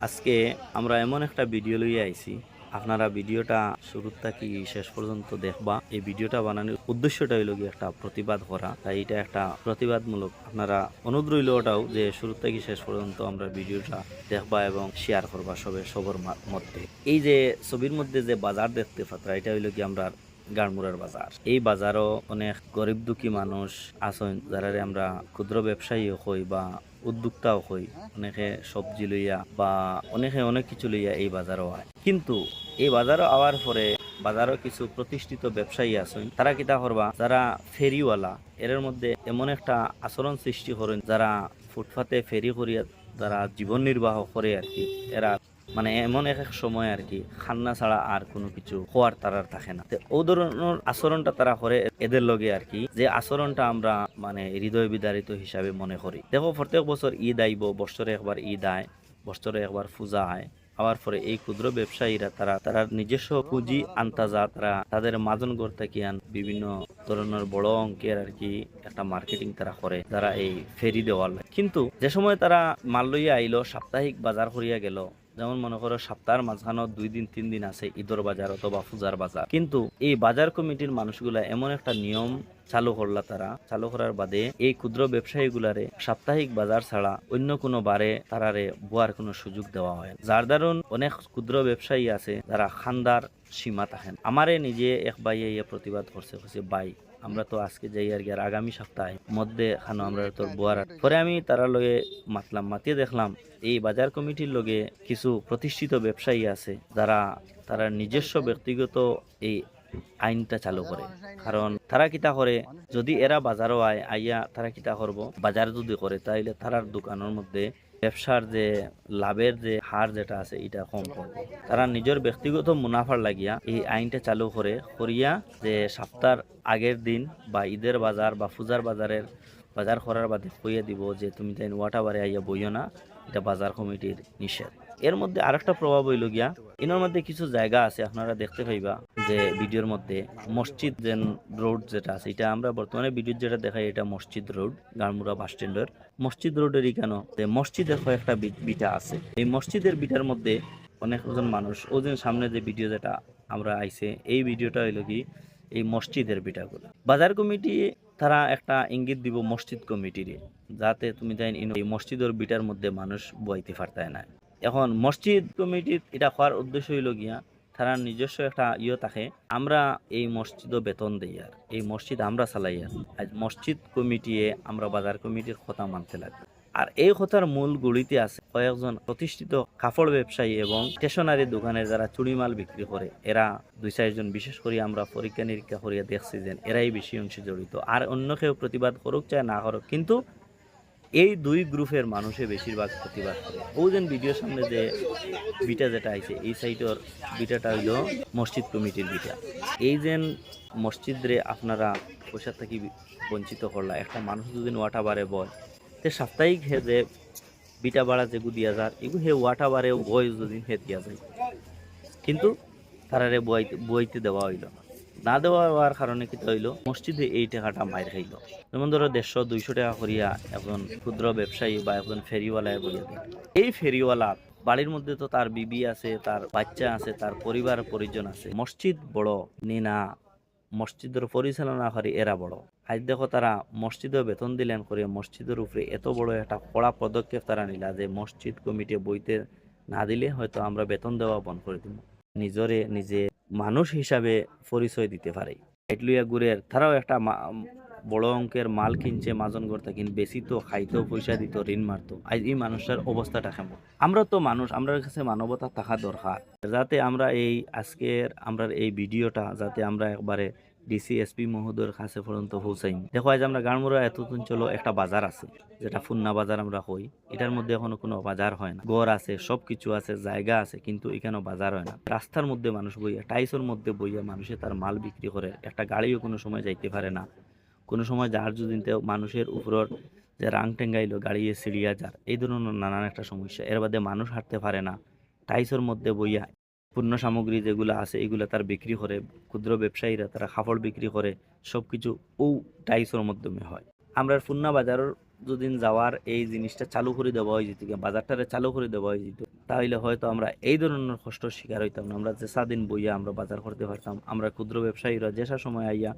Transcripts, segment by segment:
আজকে আমরা এমন একটা ভিডিও লইয়ে আইছি। আপনারা ভিডিওটা শুরুর থাকি শেষ পর্যন্ত দেখবা। এই ভিডিওটা বানানোর উদ্দেশ্যটা হইল গিয়ে একটা প্রতিবাদ করা। তাই এটা একটা প্রতিবাদমূলক আপনারা অনুরোধ রইল ওটাও যে শুরু থেকে শেষ পর্যন্ত আমরা ভিডিওটা দেখবা এবং শেয়ার করবা সবে সবর মা- মধ্যে। এই যে ছবির মধ্যে যে বাজার দেখতে পাত্রা, এটা হইল কি আমরা গাড়মুড়ার বাজার। এই বাজারও অনেক গরিব দুঃখী মানুষ আছেন যারা আমরা ক্ষুদ্র ব্যবসায়ী হই বা উদ্যোক্তাও হই অনেকে সবজি লইয়া বা অনেকে অনেক কিছু লইয়া এই বাজারও হয় কিন্তু এই বাজারও আওয়ার পরে বাজারও কিছু প্রতিষ্ঠিত ব্যবসায়ী আছেন, তারা কিতা করবা? যারা ফেরিওয়ালা এর মধ্যে এমন একটা আচরণ সৃষ্টি করেন যারা ফুটপাতে ফেরি করিয়া যারা জীবন নির্বাহ করে আর কি, এরা মানে এমন এক এক সময় আর কি, খান্না ছাড়া আর কোনো কিছু হওয়ার তারার থাকে না। ও ধরনের আচরণটা তারা করে এদের লগে আর কি, যে আচরণটা আমরা মানে হৃদয় বিদারিত হিসাবে মনে করি। দেখো, প্রত্যেক বছর ঈদ আইব, বছরে একবার ঈদ আয়, বছরে একবার পূজা আয়। হওয়ার পরে এই ক্ষুদ্র ব্যবসায়ীরা তারা তারা নিজস্ব পুঁজি আন্তাজা তারা তাদের মাজন করতে কিয়ান বিভিন্ন ধরনের বড় অঙ্কের আর কি একটা মার্কেটিং তারা করে, তারা এই ফেরি দেওয়ার কিন্তু যে সময় তারা মাল লইয়া আইলো, সাপ্তাহিক বাজার করিয়া গেল যেমন মনে করো সপ্তাহের মাঝখানে দুই দিন, তিন দিন আছে ঈদর বাজার অথবা পূজার বাজার। কিন্তু এই বাজার কমিটির মানুষগুলা এমন একটা নিয়ম চালু করলা তারা। চালু করার বাদে এই ক্ষুদ্র ব্যবসায়ী ব্যবসায়ীগুলারে সাপ্তাহিক বাজার ছাড়া অন্য কোনো বারে তারারে বুয়ার কোনো সুযোগ দেওয়া হয় যার দারুণ অনেক ক্ষুদ্র ব্যবসায়ী আছে, যারা খান্দার সীমা থাকেন আমারে নিজে এক বাইয়ে ইয়ে প্রতিবাদ করছে হচ্ছে বাই আমরা তো আজকে যাই আর কি, আর আগামী সপ্তাহে মধ্যে খানো আমরা তোর বুয়ার পরে আমি তারা লগে মাতলাম, মাতিয়ে দেখলাম, এই বাজার কমিটির লগে কিছু প্রতিষ্ঠিত ব্যবসায়ী আছে, যারা তারা নিজস্ব ব্যক্তিগত এই আইনটা চালু করে। কারণ তারা কিতা করে যদি এরা বাজারও আয় আইয়া তারা কিতা করব? বাজার যদি করে তাইলে তারার দোকানের মধ্যে ব্যবসার যে লাভের যে হার যেটা আছে এটা কম করবে। তারা নিজের ব্যক্তিগত মুনাফার লাগিয়া এই আইনটা চালু করে করিয়া যে সপ্তাহ আগের দিন বা ঈদের বাজার বা পূজার বাজারের বাজার করার বাদে কইয়া দিব যে তুমি তাই ওয়াটাবারে আইয়া বইও না, এটা বাজার কমিটির নিষেধ। এর মধ্যে আরেকটা প্রভাব হইল গিয়া, এনার মধ্যে কিছু জায়গা আছে, আপনারা দেখতে পাইবা, যে ভিডিওর মধ্যে মসজিদ যেন রোড যেটা আছে, এটা আমরা বর্তমানে ভিডিও যেটা দেখাই, এটা মসজিদ রোড গাড়মুড়া বাস স্ট্যান্ডের। মসজিদ রোডেরই কেন? যে মসজিদের কয়েকটা বিটা আছে। এই মসজিদের বিটার মধ্যে অনেকজন মানুষ ওজন সামনে যে ভিডিও যেটা আমরা আইছে, এই ভিডিওটা হইল কি, এই মসজিদের বিটাগুলো। বাজার কমিটি তারা একটা ইঙ্গিত দিব মসজিদ কমিটিরে যাতে তুমি জানি এই মসজিদের বিটার মধ্যে মানুষ বইতে পারতায় না। এখন মসজিদ কমিটির এটা হওয়ার উদ্দেশ্য হইল গিয়া, তারা নিজস্ব একটা ইয়ে থাকে, আমরা এই মসজিদও বেতন দেই আর, এই মসজিদ আমরা চালাই আর। আজ মসজিদ কমিটিয়ে আমরা বাজার কমিটির কথা মানতে লাগবে। আর এই কথার মূল গুড়িতে আছে কয়েকজন প্রতিষ্ঠিত কাপড় ব্যবসায়ী এবং স্টেশনারি দোকানে যারা চুড়ি মাল বিক্রি করে, এরা দুই চারজন বিশেষ করে আমরা পরীক্ষা নিরীক্ষা করিয়া দেখছি যে এরাই বেশি অংশে জড়িত। আর অন্য কেউ প্রতিবাদ করুক চায় না করুক, কিন্তু এই দুই গ্রুপের মানুষে বেশিরভাগ প্রতিবাদ করে। যেন ভিডিওর সামনে যে বিটা যেটা আইছে, এই সাইডের বিটাটা হইল মসজিদ কমিটির বিটা। এই যেন মসজিদরে আপনারা পয়সা থেকে বঞ্চিত করলা, একটা মানুষ যদি ওয়াটাবারে বয় তে সাপ্তাহিক হে যে বিটা বাড়া যেগু দিয়া যার এগু হে ওয়াটাবারেও বয় যদি হে দিয়া যায়। কিন্তু তারারে বইতে বইতে দেওয়া হইল না। না দেওয়া হওয়ার কারণে কি হইল? মসজিদে এই টাকাটা মাইর খাইল। যেমন ধরো দেড়শো, দুইশো টাকা করিয়া একজন ক্ষুদ্র ব্যবসায়ী বা একজন ফেরিওয়ালায় বলিয়া দেয়। এই ফেরিওয়ালা বাড়ির মধ্যে তো তার বিবি আছে, তার বাচ্চা আছে, তার পরিবার পরিজন আছে। মসজিদ বড়, নিনা মসজিদের পরিচালনা করে এরা বড়। আজ দেখো তারা মসজিদে বেতন দিলেন করে মসজিদের উপরে এত বড় একটা কড়া পদক্ষেপ তারা নিলা যে মসজিদ কমিটি বইতে না দিলে হয়তো আমরা বেতন দেওয়া বন্ধ করে দিব নিজরে নিজে মানুষ হিসাবে পরিচয় দিতে পারে এটলুইয়া গুড়ের তারাও একটা বড় অঙ্কের মাল কিনছে, মাজন করতে কিন বেশি তো খাইতেও পয়সা দিত, ঋণ মারতো আজ এই মানুষটার অবস্থাটা কেমন? আমরা তো মানুষ আমরা কাছে মানবতা থাকা দরকার যাতে আমরা এই আজকের আমরা এই ভিডিওটা, যাতে আমরা একবারে ডিসি এসপি মহোদয়ের কাছে পর্যন্ত পৌঁছাই দেখো, আজ আমরা গানমুড়া এত অঞ্চল একটা বাজার আছে, যেটা ফুন্না বাজার আমরা কই। এটার মধ্যে এখনও কোনো বাজার হয় না। গড় আছে সব কিছু আছে, জায়গা আছে, কিন্তু এখানে বাজার হয় না। রাস্তার মধ্যে মানুষ বইয়া টাইসের মধ্যে বইয়া মানুষে তার মাল বিক্রি করে। একটা গাড়িও কোনো সময় যাইতে পারে না। কোনো সময় যার যদি মানুষের উপর যে রাং টেঙ্গাইলো, গাড়ি সিরিয়া যার, এই ধরনের নানান একটা সমস্যা। এর বাদে মানুষ হাঁটতে পারে না। টাইসের মধ্যে বইয়া পণ্য সামগ্রী যেগুলো আছে, এগুলো তার বিক্রি করে, ক্ষুদ্র ব্যবসায়ীরা তারা কাপড় বিক্রি করে সব কিছু ও টাইসের মাধ্যমে হয়। আমরা ফুন্না বাজারের যদি যাওয়ার এই জিনিসটা চালু করে দেওয়া হয় যেত বাজারটারে চালু করে দেওয়া হয় যেত তাহলে হয়তো আমরা এই ধরনের কষ্ট শিকার হইতাম না। আমরা যে সাদিন বইয়া আমরা বাজার করতে পারতাম, আমরা ক্ষুদ্র ব্যবসায়ীরা যেসা সময় আইয়া,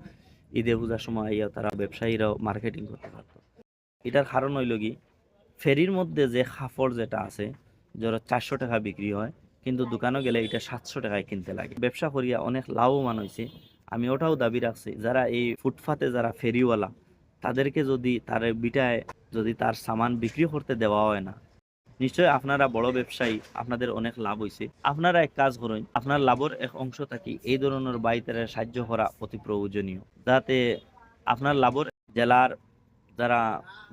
ঈদে পূজার সময় আইয়া তারা ব্যবসায়ীরাও মার্কেটিং করতে পারতো। এটার কারণ হইল কি, ফেরির মধ্যে যে কাপড় যেটা আছে যারা চারশো টাকা বিক্রি হয় কিন্তু দোকানে গেলে এটা সাতশো টাকায় কিনতে লাগে। ব্যবসা করিয়া অনেক লাভবান হয়েছে আমি ওটাও দাবি রাখছি, যারা এই ফুটপাতে যারা ফেরিওয়ালা, তাদেরকে যদি তার বিটায় যদি তার সামান বিক্রি করতে দেওয়া হয় না, নিশ্চয় আপনারা বড় ব্যবসায়ী, আপনাদের অনেক লাভ হয়েছে আপনারা এক কাজ করুন, আপনার লাভের এক অংশ থাকি এই ধরনের বাইতের সাহায্য করা অতি প্রয়োজনীয়, যাতে আপনার লাভের জেলার যারা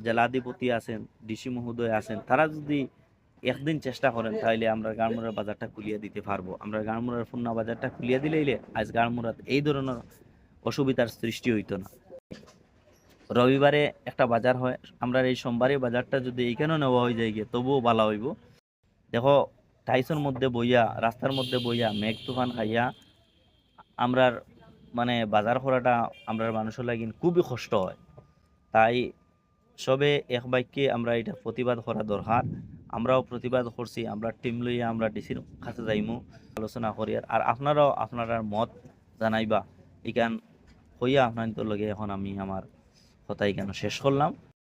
জেলাধিপতি আছেন, ডিসি মহোদয় আছেন, তারা যদি একদিন চেষ্টা করেন তাহলে আমরা গাড়মুড়ার বাজারটা খুলিয়ে দিতে পারব। আমরা গাড়মুড়ার ফুন্না বাজারটা খুলিয়ে দিলেইলে আজ গাড়মুড়াত এই ধরনের অসুবিধার সৃষ্টি হইতো না। রবিবারে একটা বাজার হয়, আমরা এই সোমবারে বাজারটা যদি এইখানেও নেওয়া হয়ে যায় গিয়ে তবুও ভালো হইব। দেখো টাইসন মধ্যে বইয়া, রাস্তার মধ্যে বইয়া, মেঘ তুফান খাইয়া, আমরার মানে বাজার করাটা আমরার মানুষের লাগিন খুবই কষ্ট হয়। তাই সবে এক বাক্যে আমরা এটা প্রতিবাদ করা দরকার। আমরাও প্রতিবাদ করছি, আমরা টিম লইয়া আমরা ডিসির কাছে যাইমু, আলোচনা করি। আর আপনারাও আপনার মত জানাইবা। ইকান হইয়া আপনার লগে এখন আমি আমার কথা এখানে শেষ করলাম।